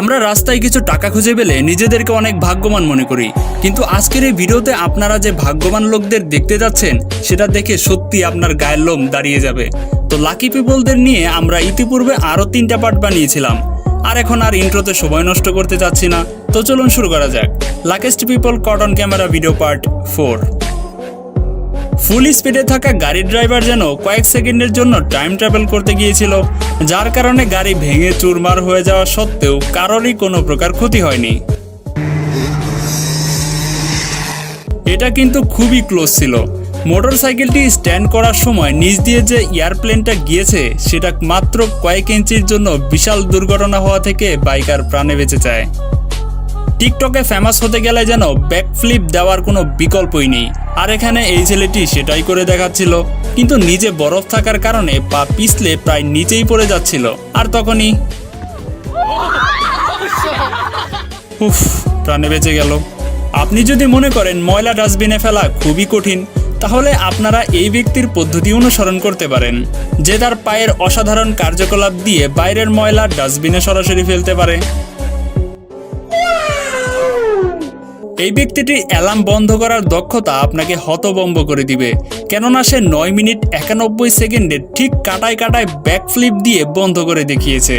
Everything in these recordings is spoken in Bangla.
আমরা রাস্তায় কিছু টাকা খুঁজে পেলে নিজেদেরকে অনেক ভাগ্যবান মনে করি। কিন্তু আজকের এই ভিডিওতে আপনারা যে ভাগ্যবান লোকদের দেখতে যাচ্ছেন, সেটা দেখে সত্যি আপনার গায়ের লোম দাঁড়িয়ে যাবে। তো লাকি পিপলদের নিয়ে আমরা ইতিপূর্বে আরও তিনটা পার্ট বানিয়েছিলাম। আর এখন আর ইন্ট্রোতে সময় নষ্ট করতে চাচ্ছি না। তো চলুন শুরু করা যাক। Luckiest people caught on camera video part four full স্পিডে থাকা গাড়ির ড্রাইভার যেন কয়েক সেকেন্ডের জন্য টাইম ট্রাভেল করতে গিয়েছিল, যার কারণে গাড়ি ভেঙে চুরমার হয়ে যাওয়া সত্ত্বেও কারোরই কোনো প্রকার ক্ষতি হয়নি। এটা কিন্তু খুবই ক্লোজ ছিল। মোটরসাইকেলটি স্ট্যান্ড করার সময় নিচ দিয়ে যে এয়ারপ্লেনটা গিয়েছে, সেটা মাত্র কয়েক ইঞ্চির জন্য বিশাল দুর্ঘটনা হওয়া থেকে বাইকার প্রাণে বেঁচে যায়। টিকটকে ফেমাস হতে গেলে যেন ব্যাকফ্লিপ দেওয়ার কোনো বিকল্পই নেই। আর এখানে এই ছেলেটি সেটাই করে দেখাচ্ছিল। কিন্তু নিজে বরফ থাকার কারণে পা পিছলে প্রায় নিচেই পড়ে যাচ্ছিল। আর তখনই উফ, প্রাণে বেঁচে গেল। আপনি যদি মনে করেন ময়লা ডাস্টবিনে ফেলা খুবই কঠিন, তাহলে আপনারা এই ব্যক্তির পদ্ধতি অনুসরণ করতে পারেন, যে তার পায়ের অসাধারণ কার্যকলাপ দিয়ে বাইরের ময়লা ডাস্টবিনে সরাসরি ফেলতে পারে। এই ব্যক্তিটির অ্যালার্ম বন্ধ করার দক্ষতা আপনাকে হতবম্ব করে দিবে। কেননা সে নয় মিনিট একানব্বই সেকেন্ডে ঠিক কাটায় কাটায় ব্যাকফ্লিপ দিয়ে বন্ধ করে দেখিয়েছে।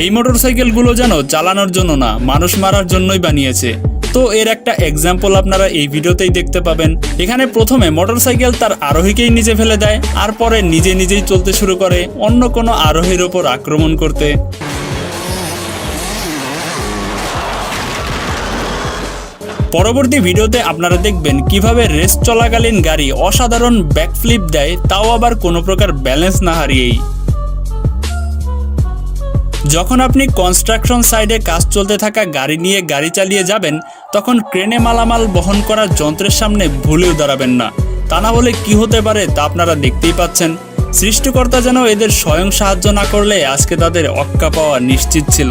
এই মোটরসাইকেলগুলো যেন চালানোর জন্য না, মানুষ মারার জন্যই বানিয়েছে। তো এর একটা এক্সাম্পল আপনারা এই ভিডিওতেই দেখতে পাবেন। এখানে প্রথমে মোটরসাইকেল তার আরোহীকেই নিচে ফেলে দেয়, আর পরে নিজে নিজেই চলতে শুরু করে অন্য কোনো আরোহীর ওপর আক্রমণ করতে। পরবর্তী ভিডিওতে আপনারা দেখবেন কীভাবে রেস চলাকালীন গাড়ি অসাধারণ ব্যাকফ্লিপ দেয়, তাও আবার কোনো প্রকার ব্যালেন্স না হারিয়েই। যখন আপনি কনস্ট্রাকশন সাইডে কাজ চলতে থাকা গাড়ি নিয়ে গাড়ি চালিয়ে যাবেন, তখন ক্রেনে মালামাল বহন করার যন্ত্রের সামনে ভুলেও দাঁড়াবেন না। তা না হলে কি হতে পারে তা আপনারা দেখতেই পাচ্ছেন। সৃষ্টিকর্তা যেন এদের স্বয়ং সাহায্য না করলে আজকে তাদের অক্কা পাওয়া নিশ্চিত ছিল।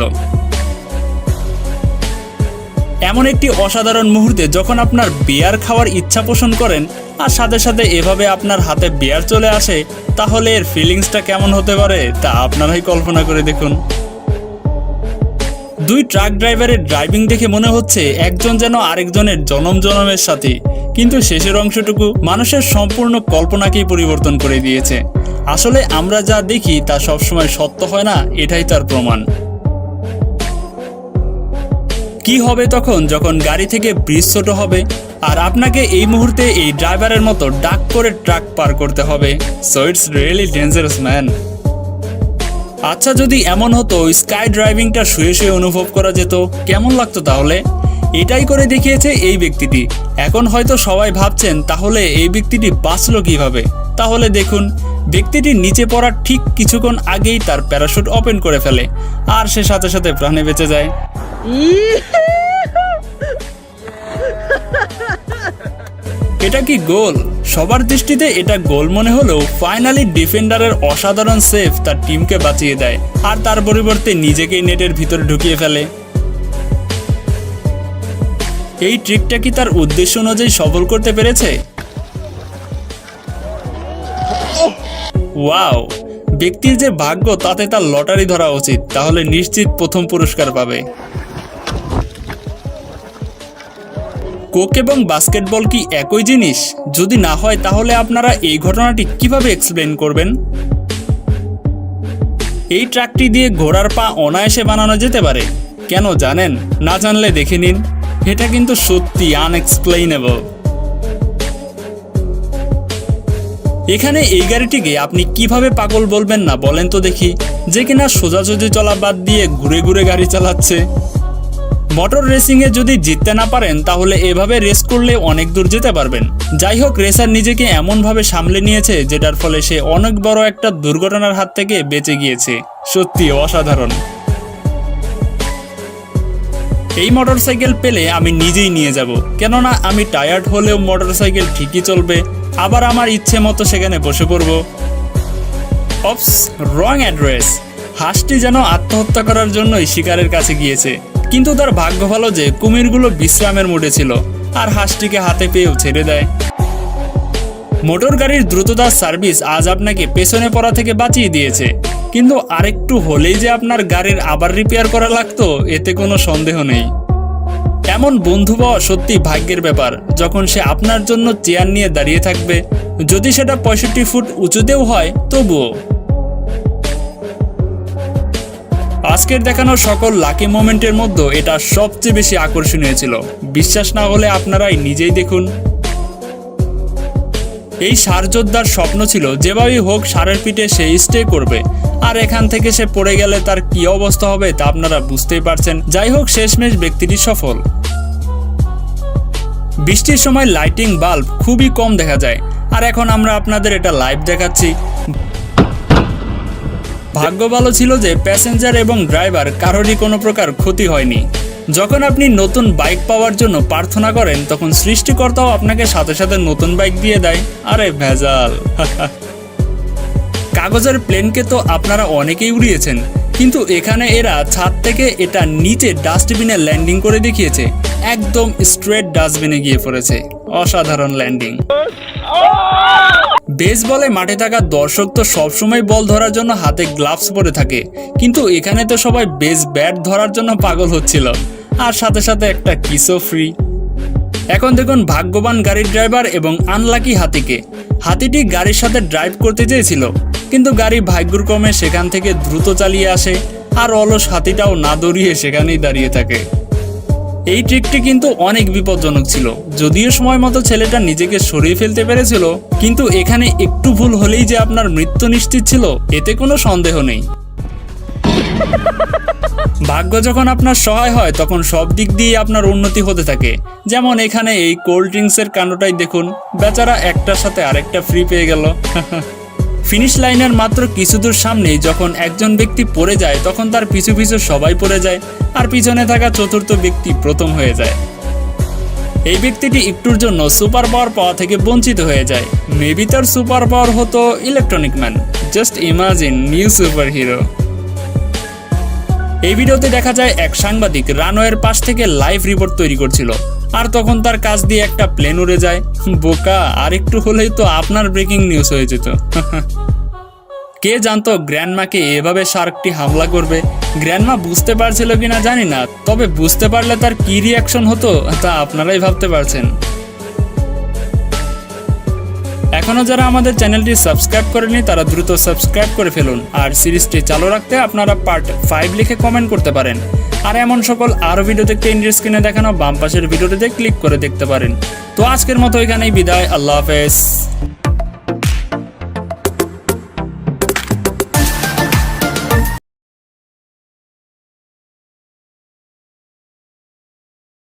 এমন একটি অসাধারণ মুহূর্তে যখন আপনার বিয়ার খাওয়ার ইচ্ছা পোষণ করেন আর সাথে সাথে এভাবে আপনার হাতে বিয়ার চলে আসে, তাহলে এর ফিলিংসটা কেমন হতে পারে তা আপনারাই কল্পনা করে দেখুন। দুই ট্রাক ড্রাইভারের ড্রাইভিং দেখে মনে হচ্ছে একজন যেন আরেকজনের জনম জনমের সাথে, কিন্তু শেষের অংশটুকু মানুষের সম্পূর্ণ কল্পনাকেই পরিবর্তন করে দিয়েছে। আসলে আমরা যা দেখি তা সবসময় সত্য হয় না, এটাই তার প্রমাণ। কি হবে তখন যখন গাড়ি থেকে ব্রিজ ছোট হবে? আর আপনাকে এই মুহূর্তে এই ড্রাইভারের মতো ডাক করে ট্রাক পার করতে হবে। So it's really dangerous man আচ্ছা যদি এমন হতো, স্কাই ড্রাইভিংটা শুয়ে শুয়ে অনুভব করা যেত, কেমন লাগতো তাহলে? এটাই করে দেখিয়েছে এই ব্যক্তিটি। এখন হয়তো সবাই ভাবছেন, তাহলে এই ব্যক্তিটি বাঁচলো কীভাবে? তাহলে দেখুন, ব্যক্তিটি নিচে পড়ার ঠিক কিছুক্ষণ আগেই তার প্যারাশুট ওপেন করে ফেলে, আর সে সাথে সাথে প্রাণে বেঁচে যায়। এটা কি গোল? সবার দৃষ্টিতে এটা গোল মনে হলেও ফাইনালি ডিফেন্ডারের অসাধারণ সেফ তার টিমকে বাঁচিয়ে দেয় আর তার পরিবর্তে নিজেকেই নেটের ভিতরে ঢুকিয়ে ফেলে। এই ট্রিকটা কি তার উদ্দেশ্য অনুযায়ী সফল করতে পেরেছে? ওয়াও! ব্যক্তির যে ভাগ্য, তাতে তার লটারি ধরা উচিত, তাহলে নিশ্চিত প্রথম পুরস্কার পাবে। কোক এবং বাস্কেটবল কি একই জিনিস? যদি না হয়, তাহলে আপনারা এই ঘটনাটি কীভাবে এক্সপ্লেন করবেন? এই ট্রাকটি দিয়ে ঘোড়ার পা অনায়াসে বানানো যেতে পারে। কেন জানেন? না জানলে দেখে নিন। এটা কিন্তু সত্যি আনএক্সপ্লেইনেবল এখানে এই গাড়িটিকে আপনি কীভাবে পাগল বলবেন না বলেন তো দেখি। যে কিনা সোজাসুজি চলা বাদ দিয়ে ঘুরে ঘুরে গাড়ি চালাচ্ছে। মোটর রেসিংয়ে যদি জিততে না পারেন, তাহলে এভাবে রেস করলে অনেক দূর যেতে পারবেন। যাই হোক, রেসার নিজেকে এমনভাবে সামলে নিয়েছে, যেটার ফলে সে অনেক বড় একটা দুর্ঘটনার হাত থেকে বেঁচে গিয়েছে। সত্যি অসাধারণ। এই মোটরসাইকেল পেলে আমি নিজেই নিয়ে যাব। কেননা, আমি টায়ার্ড হলেও মোটরসাইকেল ঠিকই চলবে। আবার আমার ইচ্ছে মতো সেখানে বসে পড়ব। অপস রং অ্যাড্রেস হাঁসটি যেন আত্মহত্যা করার জন্যই শিকারের কাছে গিয়েছে। কিন্তু তার ভাগ্য ভালো যে কুমিরগুলো বিশ্রামের মোডে ছিল আর হাঁসটিকে হাতে পেয়েও ছেড়ে দেয়। মোটর গাড়ির দ্রুততার সার্ভিস আজ আপনাকে পেছনে পড়া থেকে বাঁচিয়ে দিয়েছে। কিন্তু আরেকটু হলেই যে আপনার গাড়ির আবার রিপেয়ার করা লাগতো, এতে কোনো সন্দেহ নেই। এমন বন্ধু পাওয়া সত্যি ভাগ্যের ব্যাপার, যখন সে আপনার জন্য চেয়ার নিয়ে দাঁড়িয়ে থাকবে। যদি সেটা পঁয়ষট্টি ফুট উঁচুতেও হয়, তবুও। আজকের দেখানো সকল লাকি মোমেন্টের মধ্যে এটা সবচেয়ে বেশি আকর্ষণীয় ছিল। বিশ্বাস না হলে আপনারাই নিজেই দেখুন। এই সারযোদ্ধার স্বপ্ন ছিল, যেভাবেই হোক সারের পিঠে সে স্টে করবে। আর এখান থেকে সে পড়ে গেলে তার কি অবস্থা হবে তা আপনারা বুঝতেই পারছেন। যাই হোক, শেষমেশ ব্যক্তিটি সফল। বৃষ্টির সময় লাইটিং বাল্ব খুবই কম দেখা যায়। আর এখন আমরা আপনাদের এটা লাইভ দেখাচ্ছি। ভাগ্য ভালো ছিল যে প্যাসেঞ্জার এবং ড্রাইভার কারোরই কোনো প্রকার ক্ষতি হয়নি। যখন আপনি নতুন বাইক পাওয়ার জন্য প্রার্থনা করেন, তখন সৃষ্টিকর্তাও আপনাকে সাথে সাথে নতুন বাইক দিয়ে দেয়। আরে ভেজাল। কাগজের প্লেনকে তো আপনারা অনেকেই উড়িয়েছেন, কিন্তু এখানে এরা ছাদ থেকে এটা নিচে ডাস্টবিনে ল্যান্ডিং করে দেখিয়েছে। একদম স্ট্রেট ডাস্টবিনে গিয়ে পড়েছে। অসাধারণ ল্যান্ডিং বেসবলে মাঠে থাকা দর্শক তো সবসময় বল ধরার জন্য হাতে গ্লাভস পরে থাকে। কিন্তু এখানে তো সবাই বেস ব্যাট ধরার জন্য পাগল হচ্ছিল। আর সাথে সাথে একটা কিসও ফ্রি এখন দেখুন ভাগ্যবান গাড়ির ড্রাইভার এবং আনলাকি হাতিকে। হাতিটি গাড়ির সাথে ড্রাইভ করতে চেয়েছিল, কিন্তু গাড়ি ভাগ্যক্রমে সেখান থেকে দ্রুত চালিয়ে আসে, আর অলস হাতিটাও না দৌড়িয়ে সেখানেই দাঁড়িয়ে থাকে। এই ট্রিকটি কিন্তু অনেক বিপজ্জনক ছিল। যদিও সময় মতো ছেলেটা নিজেকে সরিয়ে ফেলতে পেরেছিল, কিন্তু এখানে একটু ভুল হলেই যে আপনার মৃত্যু নিশ্চিত ছিল, এতে কোনো সন্দেহ নেই। ভাগ্য যখন আপনার সহায় হয়, তখন সব দিক দিয়ে আপনার উন্নতি হতে থাকে। যেমন এখানে এই কোল্ড ড্রিঙ্কসের কাণ্ডটাই দেখুন, বেচারা একটার সাথে আরেকটা ফ্রি পেয়ে গেল। ফিনিশ লাইনের মাত্র কিছু দূর সামনেই যখন একজন ব্যক্তি পড়ে যায়, তখন তার পিছু পিছু সবাই পড়ে যায় আর পিছনে থাকা চতুর্থ ব্যক্তি প্রথম হয়ে যায়। এই ব্যক্তিটি একটুর জন্য সুপার পাওয়ার পাওয়া থেকে বঞ্চিত হয়ে যায়। মেবি তার সুপার পাওয়ার হতো electronic man. Just imagine, new super hero এই ভিডিওতে দেখা যায় এক সাংবাদিক রানওয়ের পাশ থেকে লাইভ রিপোর্ট তৈরি করছিল। আর তখন তার কাছ দিয়ে একটা প্লেন উড়ে যায়। বোকা, আর একটু হলেই তো আপনার ব্রেকিং নিউজ হয়ে যেত। কে জানতো গ্র্যান্ডমাকে এভাবে শার্কটি হামলা করবে? গ্র্যান্ডমা বুঝতে পারছিল কিনা জানি না, তবে বুঝতে পারলে তার কি রিয়াকশন হতো তা আপনারাই ভাবতে পারছেন। এখনও যারা আমাদের চ্যানেলটি সাবস্ক্রাইব করেনি তারা দ্রুত সাবস্ক্রাইব করে ফেলুন। আর সিরিজটি চালু রাখতে আপনারা পার্ট ফাইভ লিখে কমেন্ট করতে পারেন। আর এমন সকল আরও ভিডিও দেখতে ইন্ডিয়ার স্ক্রিনে দেখানো বাম পাশের ভিডিওটিতে ক্লিক করে দেখতে পারেন। তো আজকের মতো এখানেই বিদায়, আল্লাহ হাফেজ।